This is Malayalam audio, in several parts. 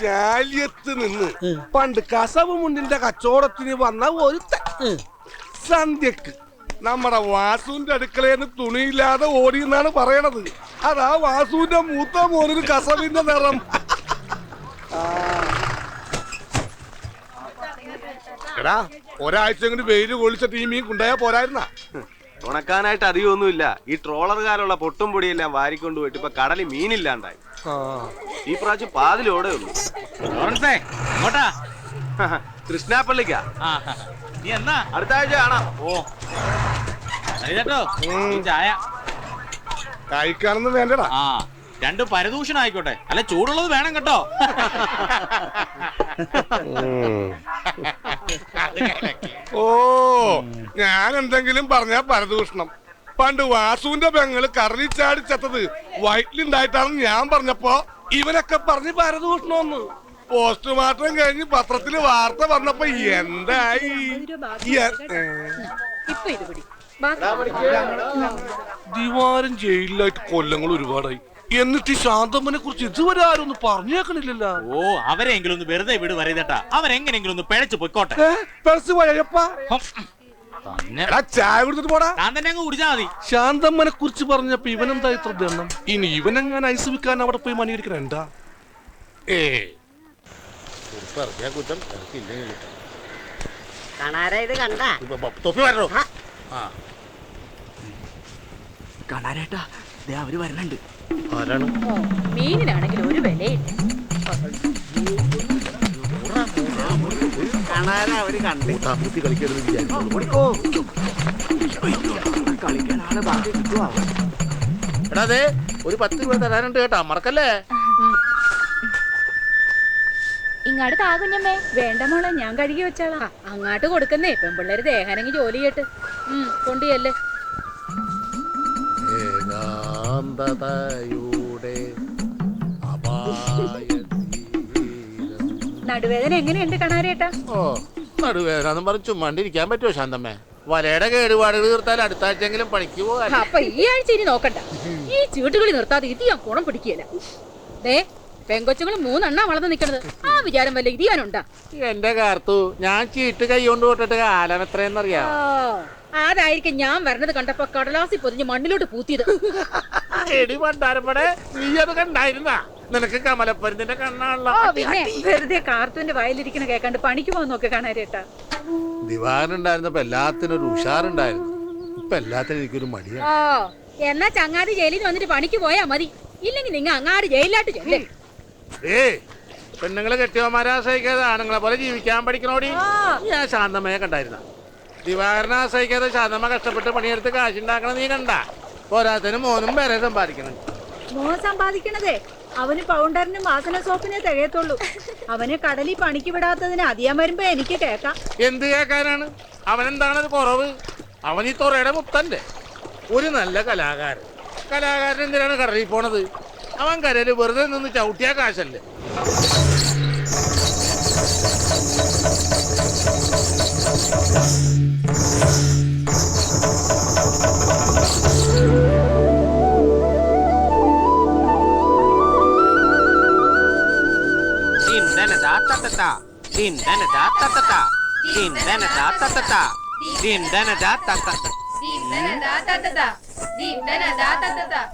ചാലിയത്ത് നിന്ന് പണ്ട് കസവ് മുണ്ടിന്റെ കച്ചവടത്തിന് വന്ന ഒരു സന്ധ്യക്ക് നമ്മുടെ വാസുവിന്റെ അടുക്കളയിൽ തുണിയില്ലാതെ ഓടി എന്നാണ് പറയണത്. അതാ വാസുവിന്റെ മൂത്ത മോനൊരു കസവിന്റെ നിറം. എടാ ഒരാഴ്ച കൊണ്ട് വെയിൽ കൊള്ളിച്ച ടീമീ കൊണ്ടുപോയാ പോരായിരുന്ന? ഉണക്കാനായിട്ട് അധികമൊന്നുമില്ല. ഈ ട്രോളറുകാരുള്ള പൊട്ടും പൊടിയെല്ലാം വാരിക്കൊണ്ട് പോയിട്ട് ഇപ്പൊ കടലിൽ മീനില്ലാണ്ടായി. ഈ പ്രാവശ്യം പാതിലോടെ ഉള്ളൂ. കൃഷ്ണാപ്പള്ളിക്കാ. നീ എന്നാ? അടുത്ത ആഴ്ച കാണാം. ഓ. കേട്ടോ ചായ. കഴിക്കാനൊന്നും വേണ്ടടാ. ആ രണ്ട് പരദൂഷണം ആയിക്കോട്ടെ അല്ല ചൂടുള്ളത് വേണം കേട്ടോ. ഓ ഞാൻ എന്തെങ്കിലും പറഞ്ഞാ പരദൂഷണം. പണ്ട് വാസുവിന്റെ പെങ്ങൾ കറലി ചാടി ചത്തത് വയറ്റിലുണ്ടായിട്ടാണെന്ന് ഞാൻ പറഞ്ഞപ്പോ ഇവനൊക്കെ പറഞ്ഞ് പരദൂഷണമെന്ന് പോസ്റ്റ്മോർട്ടം കഴിഞ്ഞ് പത്രത്തിൽ വാർത്ത വന്നപ്പോ എന്തായി? ദിവാരം ജയിലിലായിട്ട് കൊല്ലങ്ങൾ ഒരുപാടായി. എന്നിട്ട് ഈ ശാന്തമ്മനെ കുറിച്ച് ഇതുവരെ ആരും ഒന്നും പറഞ്ഞേക്കണില്ലല്ലോ. ഓ അവരെങ്കിലും ഒന്ന് വെറുതെ വിട് പറയുതട്ടാ അവരെങ്ങനെങ്കിലും ഒന്ന് പിഴച്ചു പൊയ്ക്കോട്ടെ. പോയപ്പാ തന്നെ. എടാ ചായ കൊടുത്തിട്ട് പോടാ. താൻ തന്നെ അങ്ങ് കുടിച്ചാ മതി. ശാന്തമ്മനെ കുറിച്ച് പറഞ്ഞപ്പോ ഇവനെന്താ ഇത്ര ദണ്ണം? ഇനി ഇവനെങ്ങനെ ഐസ് വിൽക്കാൻ അവിടെ പോയി മണിയിരിക്കണ എന്താ? ഏ. കണ്ടാ ഇത് കണ്ട? തൊപ്പി വരണോ? കാണാനേട്ടാ ദേ അവർ വരണുണ്ട്. മീനിനാണെങ്കിൽ ഒരു വിലയില്ല. ഒരു പത്ത് രൂപ തരാനുണ്ട് കേട്ടാ. മറക്കല്ലേ? ഇങ്ങാട് താ കുഞ്ഞമ്മേ. വേണ്ട മോളെ ഞാൻ കഴുകി വെച്ചാളാ. അങ്ങോട്ട് കൊടുക്കുന്നേ പെൺപിള്ളേര് ദേഹാനെങ്കി ജോലി ചെയ്യട്ട്. ഉം കൊണ്ടുയല്ലേ അപായതീരം. നടുവേദന എങ്ങനെയുണ്ട് കണാരേട്ടാ ഓ നടുവേദന പറഞ്ഞ് ചുമ്മാണ്ടിരിക്കാൻ പറ്റുമോ ശാന്തമ്മേ? വലയുടെ കേടുപാടുകൾ തീർത്താൽ അടുത്ത ആഴ്ചയെങ്കിലും പണിക്ക് പോകാൻ അപ്പൊ ഈ ആഴ്ച ഇനി നോക്കണ്ട. ഈ ചീട്ടുകളി നിർത്താതെ ഇത് ഞാൻ കുണം പിടിക്കുകയില്ല. ദേ പെങ്കൊച്ചുങ്ങൾ മൂന്നെണ്ണ വളർന്നു നിക്കണത്. ആ വിചാരം വല്ല ഇത് ഞാനുണ്ടാ എന്റെ കാർത്തു ഞാൻ ചീട്ട് കൈ കൊണ്ട് തൊട്ടിട്ട് കാലം എത്രയെന്നറിയാം? അതായിരിക്കും ഞാൻ വരണത് കണ്ടപ്പോ കടലാസി പൊതിഞ്ഞ് മണ്ണിലോട്ട് പൂത്തിയത്? എടി പണ്ടാരപ്പടെ നീ അത് കണ്ടായിരുന്ന? നിനക്ക് കമലപ്പരുന്നിന്റെ കണ്ണാണല്ലോ. പിന്നെ വെറുതെ കാർത്തുവിന്റെ വയലിരിക്കണ കേക്കാണ്ട് പണിക്ക് പോകാൻ നോക്കി കാണാരേട്ടാ. ദിവാനുണ്ടായിരുന്നപ്പോ എല്ലാത്തിനും ഒരു ഉഷാറുണ്ടായിരുന്നു. ഇപ്പൊ എല്ലാത്തിനും എനിക്കൊരു മടിയാ. ഓ എന്നാ ചങ്ങാതി ജയിലിൽ നിന്ന് വന്നിട്ട് പണിക്ക് പോയാ മതി. ഇല്ലെങ്കിൽ നിങ്ങ അങ്ങാട് ജയിലിലാട്ട് ചെല്ലേ. ഏ പെണ്ണുങ്ങളെ കെട്ടിയവന്മാരെ ആശ്രയിക്കാതെ ആണുങ്ങളെ പോലെ ജീവിക്കാൻ പഠിക്കണോടി? ഞാൻ ശാന്തമായ കണ്ടായിരുന്ന. ദിവാകരനെ ആശ്രയിക്കാതെ ശാന്തമ്മ കഷ്ടപ്പെട്ട് പണിയെടുത്ത് കാശുണ്ടാക്കണം നീ കണ്ട? പോരാത്തതിന് മോനും വരെ സമ്പാദിക്കണം. മോൻ സമ്പാദിക്കണതേ. അവന് പൗണ്ടറിനും വാസന സോപ്പിനെ തികയത്തുള്ളൂ. അവന് കടലിൽ പണിക്ക് വിടാത്തതിന് അധികം വരുമ്പോ എനിക്ക് കേക്കാം എന്ത് എന്താണ് അവനെന്താണത് കുറവ്? അവൻ ഈ തുറയുടെ മുത്തല്ലേ ഒരു നല്ല കലാകാരൻ. കലാകാരൻ എന്തിനാണ് കടലിൽ പോണത്? അവൻ കരയിൽ വെറുതെ നിന്ന് ചവിട്ടിയ കാശല്ലേ.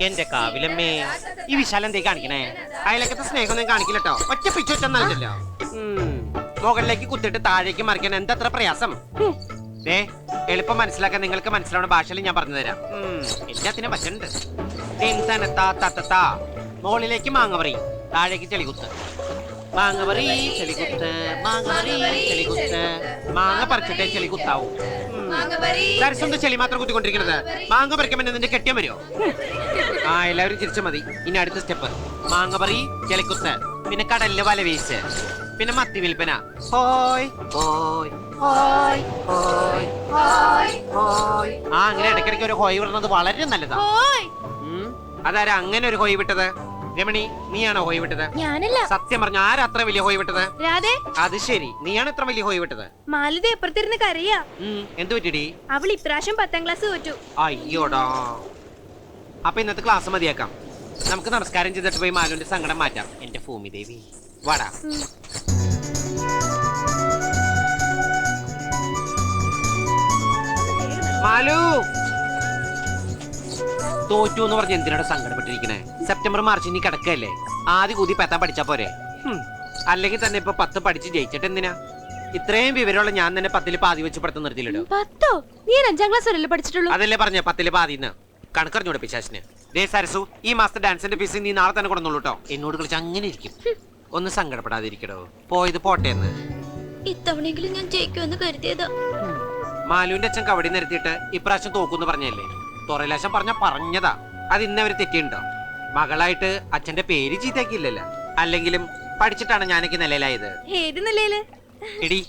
എന്റെ കാവിലമ്മേ ഈ വിശാലെന്തേ കാണിക്കണേ. അയലക്കത്തെ സ്നേഹമൊന്നും കാണിക്കില്ലട്ടോ. ഒറ്റ പിച്ചു വെച്ചൊന്നല്ലോ മുകളിലേക്ക് കുത്തിട്ട് താഴേക്ക് മറിക്കാൻ എന്തത്ര പ്രയാസം? ഏ എളുപ്പം മനസ്സിലാക്കാൻ നിങ്ങൾക്ക് മനസ്സിലാവുന്ന ഭാഷയിൽ ഞാൻ പറഞ്ഞു തരാം. എല്ലാത്തിനും പറ്റുന്നുണ്ട്. മുകളിലേക്ക് മാങ്ങ പറയും. താഴേക്ക് ചെളികുത്ത് മാങ്ങ പറി ചെളികുത്ത് മാങ്ങ പറി ചെളികുത്ത് മാങ്ങ പറിച്ചിട്ടേ ചെളികുത്താവൂ ചെളി മാത്രം കുത്തിക്കൊണ്ടിരിക്കുന്നത് മാങ്ങ പറിക്കുമ്പോൾ നിന്റെ കെട്ടിയം വരുമോ ആ എല്ലാവരും ചിരിച്ചു മതി. ഇനി അടുത്ത സ്റ്റെപ്പ്. മാങ്ങ പറി ചെളിക്കുത്ത് പിന്നെ കടലിലെ വല വീശ്. പിന്നെ മത്തി വിൽപ്പന. ഹോയ് ഹോയ് ഹോയ് ഹോയ് ഹോയ് ഹോയ്. ആ അങ്ങനെ ഇടയ്ക്കിടയ്ക്ക് ഒരു ഹോയ് വിടുന്നത് വളരെ നല്ലതാ. ഉം. അതാരാ അങ്ങനെ ഒരു ഹോയ് വിട്ടത്? രമണി നീയാണോ ഹോയ് വിട്ടത്? ഞാനല്ല. സത്യം പറഞ്ഞ ആരാ അത്ര വലിയ ഹോയ് വിട്ടത്? രാധേ. അത് ശരി. നീയാണ് ഇത്ര വലിയ ഹോയ് വിട്ടത്? മാലിത എപ്പുറത്തിരുന്ന് കരയാ. എന്തു എന്ത് പറ്റിടി? അവൾ ഇപ്രാവശ്യം പത്താം ക്ലാസ് തോറ്റു. അയ്യോടാ. അപ്പൊ ഇന്നത്തെ ക്ലാസ് മതിയാക്കാം. നമുക്ക് നമസ്കാരം ചെയ്തിട്ട് പോയി മാലുവിന്റെ സങ്കടം മാറ്റാം. എന്റെ ഭൂമി ദേവി. വാടാ. മാലു! തോറ്റു എന്ന് പറഞ്ഞ് എന്തിനാണ് സങ്കടപ്പെട്ടിരിക്കണേ? സെപ്റ്റംബർ മാർച്ച് ഇനി കിടക്കല്ലേ ആദ്യ കൂതി പെത്താൻ പഠിച്ചാ പോരെ. അല്ലെങ്കിൽ തന്നെ ഇപ്പൊ പത്ത് പഠിച്ച് ജയിച്ചിട്ട് എന്തിനാ? ഇത്രയും വിവരമുള്ള ഞാൻ തന്നെ പത്തിൽ പാതി വെച്ച് പഠിത്തം നിർത്തിയില്ലോ പത്തോ? നീ അഞ്ചാം ക്ലാസ് വരെയല്ലേ പഠിച്ചിട്ടുള്ളൂ? അതല്ലേ പറഞ്ഞ പത്തിൽ പാതിന്ന്. കണക്കറിഞ്ഞൂടെ പിശാശിന് ദേ സരസു ഈ മാസത്തെ ഡാൻസിന്റെ ഫീസ് നീ നാളെ തന്നെ കൊടുന്നുള്ളൂ കേട്ടോ എന്നോട് കളിച്ച് അങ്ങനെ ഇരിക്കും. ഒന്ന് സങ്കടപ്പെടാതിരിക്കടോ. പോയത് പോട്ടെ എന്ന്. ഇത്തവണയെങ്കിലും ഞാൻ ജയിക്കുമെന്ന് കരുതിയതാ. മാലുവിന്റെ അച്ഛൻ കവടി നിരത്തിയിട്ട് ഇപ്രാവശ്യം തോക്കൂന്ന് പറഞ്ഞല്ലേ? തുറലാശം പറഞ്ഞ പറഞ്ഞതാ. അത് ഇന്നവർ തെറ്റിയുണ്ടോ? മകളായിട്ട് അച്ഛന്റെ പേര് ചീത്തയാക്കിയില്ലല്ലോ. അല്ലെങ്കിലും പഠിച്ചിട്ടാണ് ഞാനൊക്കെ നിലയിലായത്. ഏത് നിലയിൽ? എടി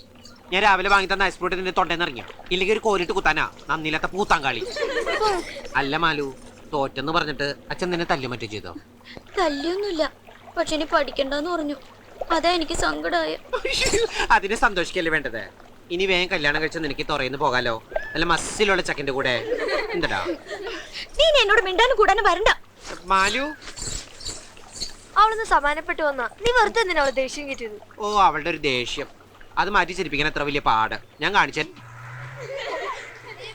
ഞാൻ രാവിലെ വാങ്ങി തന്ന ഐസ്പ്രോട്ട് നിന്റെ തൊണ്ടേന്ന് ഇറങ്ങി ഇല്ലെങ്കിൽ ഒരു കോലിട്ട് കുത്താനാ? പൂത്താൻ പൂത്താങ്കാളി അല്ല മാലു തോറ്റെന്ന് പറഞ്ഞിട്ട് അച്ഛൻ നിന്നെ തല്ലു തല്ലുമറ്റോ ചെയ്തോ? തല്ലൊന്നുമില്ല പക്ഷെ ഇനി പഠിക്കണ്ടെന്ന് പറഞ്ഞു. അതാ എനിക്ക് സങ്കടമായ അതിന് സന്തോഷിക്കല്ലേ വേണ്ടത്? ഇനി വേഗം കല്യാണം കഴിച്ച നിനക്ക് തുറയുന്നു പോകാലോ. നല്ല മസ്സിലുള്ള ചക്കന്റെ കൂടെ. എന്തടാ? നീ എന്നോട് മിണ്ടാനും കൂടാനും വരണ്ട. മാലു? അവളൊന്ന് സമാനപ്പെട്ടു വന്നാ. നീ വെറുതെ എന്തിനാ അവളെ ദേഷ്യം കിട്ടിയത്? ഓ അവളുടെ ഒരു ദേഷ്യം. അത് മാറ്റി ചിരിപ്പിക്കാൻ എത്ര വലിയ പാട്. ഞാൻ കാണിച്ച.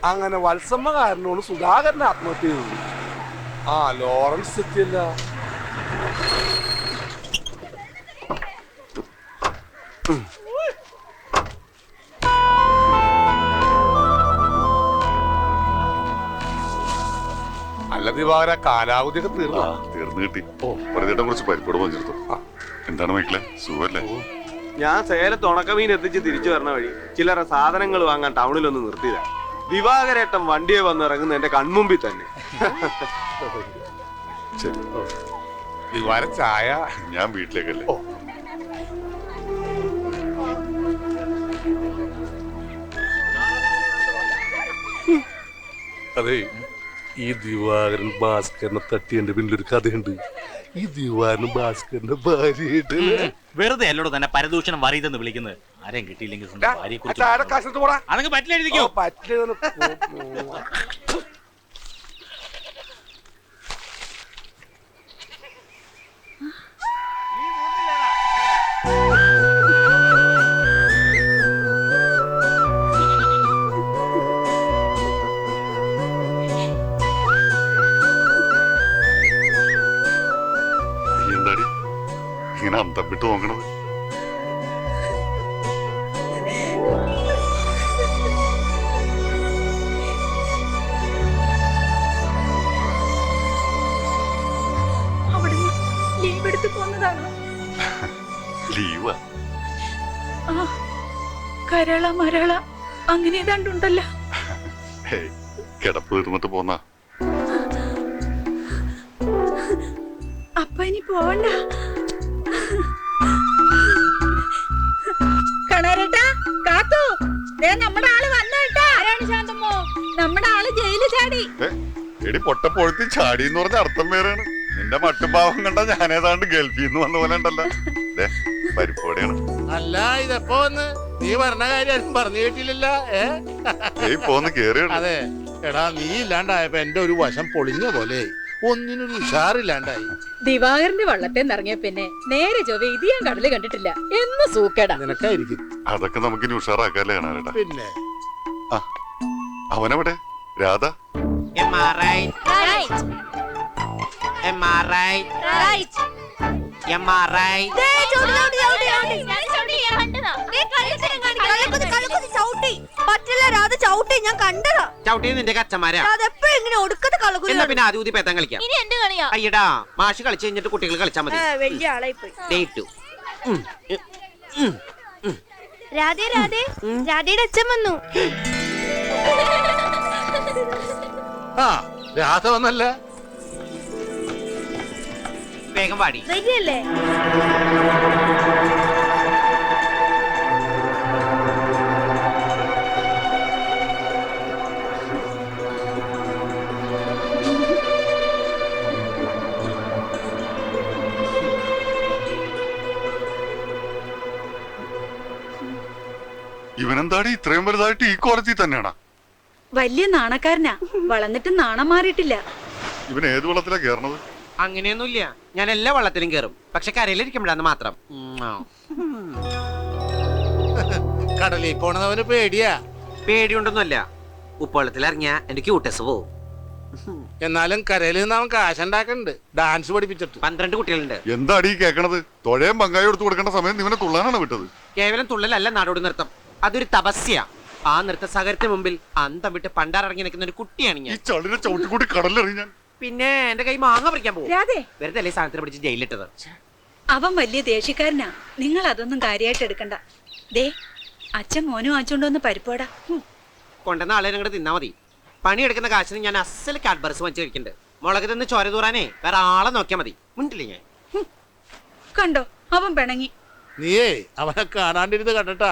അങ്ങനെ വത്സമ്മ കാരനോട് സുധാകരൻ ആത്മഹത്യ ചെയ്തു. ആ ലോറൻസ് എത്തിയില്ല അല്ല ദിവാകര കാലാവധിയൊക്കെ തീർന്നു. തീർന്നു കിട്ടി. പ്രതിയുടെ കുറച്ച് പരിപ്പോട് പഞ്ചെടുത്തു എന്താണ് മൈക്കിളെ? സുഖല്ലേ? ഞാൻ സേലത്ത് ഉണക്കമീൻ എത്തിച്ച് തിരിച്ചു വരണ വഴി ചിലരെ സാധനങ്ങൾ വാങ്ങാൻ ടൗണിലൊന്ന് നിർത്തിയില്ല. ദിവാകരേട്ടൻ വണ്ടിയെ വന്ന് ഇറങ്ങുന്ന എന്റെ കൺമുമ്പിൽ തന്നെ. ദിവാര ചായ. ഞാൻ വീട്ടിലേക്കല്ലേ? അതെ. ഈ ദിവാകരൻ ഭാസ്കരനെ തട്ടിയതിന്റെ പിന്നിലൊരു കഥയുണ്ട്. ഈ ദിവാകരൻ ഭാസ്കരന്റെ ഭാര്യയായിട്ട് വെറുതെ അല്ലോട് തന്നെ പരദൂഷണം വറിയതെന്ന് വിളിക്കുന്നത്. ആരെയും കിട്ടിയില്ലെങ്കിൽ സ്വന്തം അതങ്ങ് പറ്റില്ല എഴുതിക്കോ പറ്റില്ല കരള മരള. അങ്ങനെ ഏതാണ്ടുണ്ടല്ലോ കിടപ്പ് തീർന്നിട്ട് പോന്ന. അപ്പ ഇനി പോവണ്ട കണാരേട്ടാ കാത്തു ദേ നമ്മുടെ ആൾ വന്നേട്ടാ ആരാണ് ശാന്തമ്മോ? നമ്മുടെ ആൾ ജയിലിൽ ചാടി. എടി പൊട്ടപ്പൊഴുത്തി ചാടി എന്ന് പറഞ്ഞ അർത്ഥം വേറെയാണ്. നിന്റെ മട്ടുഭാവം കണ്ട ഞാനേതാണ്ട് ഗൾഫിൽ നിന്ന് വന്ന പോലെ ഉണ്ടല്ലോ. ദേ, പരിപ്പോടെയാണ് അല്ല ഇതെപ്പോ വന്ന് നീ പറഞ്ഞ കാര്യം ആരും പറഞ്ഞു കേട്ടില്ലല്ലോ ഏ അതെ. എടാ നീ ഇല്ലാണ്ടായപ്പോ എന്റെ ഒരു വശം പൊളിഞ്ഞ പോലെ. ഒന്നിനൊരു ഉഷാറില്ലാണ്ടായി. ദിവാകരന്റെ വള്ളത്തെ നിറങ്ങിയ പിന്നെ നേരെ ചൊവ്വ ഇത് ഞാൻ കടൽ കണ്ടിട്ടില്ല. എന്ന് സൂക്കേടാ. നിനക്കായിരിക്കും. അതൊക്കെ നമുക്ക് ഉഷാറാക്കാല്ലേ കാണാനേട്ടാ പിന്നെ? ആ അവനെവിടെ? Radha? M R right? Right? പറ്റില്ല രാധ ചവിട്ടി. ഞാൻ കണ്ടതാ. ചവിട്ടി നിന്റെ കച്ചന്മാരാ അതെപ്പോഴും ഇങ്ങനെ ഒടുക്കത്തെ കളകുതി എന്നാ പിന്നെ ആദ്യം ഊതി പേത്താൻ കളിക്കാം? ഇനി എന്റെ കളിയാ? അയ്യടാ മാഷ് കളിച്ച് കഴിഞ്ഞിട്ട് കുട്ടികൾ കളിച്ചാൽ മതി. വലിയ ആളായി പോയി. ഡേറ്റു രാധേ രാധേ. രാധയുടെ അച്ഛൻ വന്നു. ആ രാധ വന്നല്ല. വേഗം പാടി വരികയല്ലേ? ഇവനെന്താടി ഇത്രയും വലുതായിട്ട് ഈ കോളേജിൽ തന്നെയാണാ? വലിയ നാണക്കാരനാ. വളർന്നിട്ട് നാണം മാറിയിട്ടില്ല. ഇവൻ ഏത് വെള്ളത്തിലാ കേറണത്? അങ്ങനെയൊന്നുമില്ല. ഞാൻ എല്ലാ വള്ളത്തിലും കയറും പക്ഷെ കരയിലിരിക്കുമ്പോഴാന്ന് മാത്രം. കടലിൽ പോണതവന് പേടിയാ. പേടിയുണ്ടൊന്നുമല്ല. ഉപ്പുവെള്ളത്തിൽ ഇറങ്ങിയ എന്റെ ക്യൂട്ടസ് പോവും. എന്നാലും കരയിൽ നിന്ന് അവൻ കാശുണ്ടാക്കണ്ട് ഡാൻസ് പഠിപ്പിച്ചിട്ട്. പന്ത്രണ്ട് കുട്ടികളുണ്ട്. എന്താടി ഈ കേക്കണത്? തൊഴയും പങ്കായി കൊടുത്തു കൊടുക്കേണ്ട സമയം നിവനെ തുള്ളാനാണ് വിട്ടത്. കേവലം തുള്ളലല്ല നാടോടി നൃത്തം. അതൊരു തപസ്യ. ആ നൃത്ത സാഗരത്തിന് മുമ്പിൽ അന്തം വിട്ട് പണ്ടാറിറങ്ങി നിൽക്കുന്ന ഒരു കുട്ടിയാണ് ഈ ഞാൻ ചളിനെ ചവിട്ടിക്കൂട്ടി കടലിലെറിഞ്ഞ ഞാൻ. പിന്നെ എന്റെ കൈ മാങ്ങ പറിക്കാൻ പോകും രാധേ. വെറുതെ അല്ലേ സാധനത്തിന് പിടിച്ച് ജയിലിട്ടത് അവൻ വലിയ ദേഷ്യക്കാരനാ. നിങ്ങൾ അതൊന്നും കാര്യമായിട്ട് എടുക്കണ്ട. ദേ അച്ഛൻ മോനും വാങ്ങിച്ചോണ്ടോന്ന് പരിപ്പോടാ കൊണ്ടുവന്ന ആളെ ഞങ്ങൾ തിന്നാ മതി. പണിയെടുക്കുന്ന കാശിന് ഞാൻ അസൽ കാഡ്ബർസ് വാങ്ങിച്ച് കഴിക്കുന്നുണ്ട് മുളക് തിന്ന് ചോര തൂറാനേ വേറെ ആളെ നോക്കിയാൽ മതി. മുണ്ടില്ലേ ഞാൻ? കണ്ടോ അവൻ പിണങ്ങി. നീയേ അവനെ കാണാണ്ടിരുന്ന് കണ്ടിട്ടാ.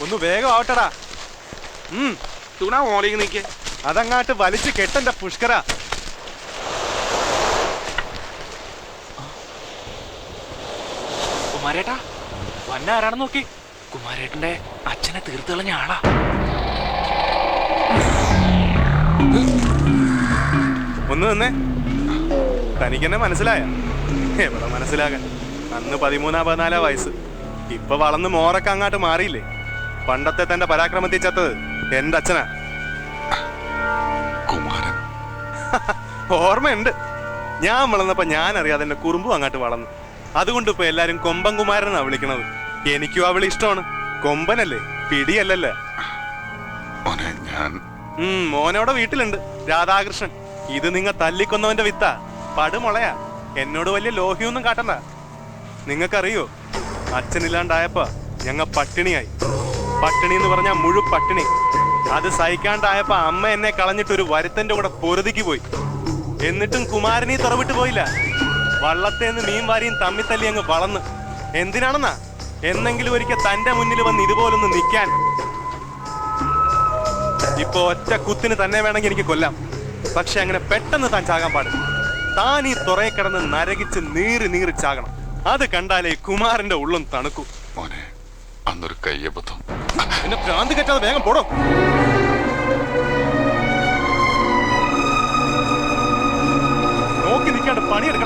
ഒന്ന് വേഗം ആവട്ടടാ. ഉം തുണ മോളിങ് നിൽക്കേ അതങ്ങാട്ട് വലിച്ചു കെട്ടണ്ട പുഷ്കര. കുമാരേട്ടാ വന്ന ആരാണെന്ന് നോക്കി. കുമാരേട്ടന്റെ അച്ഛനെ തീർത്ത് കളഞ്ഞ ആളാ. ഒന്ന് തന്നെ തനിക്കെന്നെ മനസ്സിലായ. എവിടെ മനസ്സിലാകാൻ? അന്ന് പതിമൂന്നാ പതിനാലാ വയസ്സ്. ഇപ്പൊ വളർന്ന് മോറൊക്കെ അങ്ങാട്ട് മാറിയില്ലേ? പണ്ടത്തെ തന്റെ പരാക്രമത്തിൽ ചത്തത് എന്റെ അച്ഛനാ. കുമാരൻ. ഓർമ്മയുണ്ട്. ഞാൻ വളർന്നപ്പോ ഞാൻ അറിയാതെ എന്റെ കുറുമ്പും അങ്ങാട്ട് വളർന്നു. അതുകൊണ്ട് ഇപ്പൊ എല്ലാരും കൊമ്പൻ കുമാരനാ വിളിക്കണത്. എനിക്കും അവളെ ഇഷ്ടമാണ്. കൊമ്പനല്ലേ? പിടിയല്ലല്ലേ? ഞാൻ ഉം മോനോടെ വീട്ടിലുണ്ട്. രാധാകൃഷ്ണൻ. ഇത് നിങ്ങ തല്ലിക്കൊന്നവന്റെ വിത്താ. പടുമുളയാ. എന്നോട് വലിയ ലോഹിയൊന്നും കാട്ടണ്ട. നിങ്ങൾക്കറിയോ അച്ഛനില്ലാണ്ടായപ്പോ ഞങ്ങ പട്ടിണിയായി. പട്ടിണി എന്ന് പറഞ്ഞാൽ മുഴു പട്ടിണി. അത് സഹിക്കാണ്ടായപ്പോ അമ്മ എന്നെ കളഞ്ഞിട്ട് ഒരു വരുത്തന്റെ കൂടെ പൊരുതിക്ക് പോയി. എന്നിട്ടും കുമാരനീ തുറവിട്ട് പോയില്ല. വള്ളത്തേന്ന് മീൻ വാരിയും തമ്മിത്തല്ലി അങ്ങ് വളർന്ന്. എന്തിനാണെന്നാ? എന്നെങ്കിലും ഒരിക്കൽ തന്റെ മുന്നിൽ വന്ന് ഇതുപോലൊന്ന് നിൽക്കാൻ ഇപ്പൊ ഒറ്റ കുത്തിന് തന്നെ വേണമെങ്കിൽ എനിക്ക് കൊല്ലാം. പക്ഷെ അങ്ങനെ പെട്ടെന്ന് താൻ ചാകാൻ പാടില്ല. താൻ ഈ തുറയെ കിടന്ന് നരകിച്ച് നീറി നീറി ചാകണം. അത് കണ്ടാലേ കുമാരന്റെ ഉള്ളും തണുക്കൂ. മോനെ അന്നൊരു കയ്യബദ്ധം. എന്നെ ഭ്രാന്ത് കെട്ടാതെ വേഗം പോടോ. നോക്കി നിൽക്കാണ്ട് പണിയെടുക്ക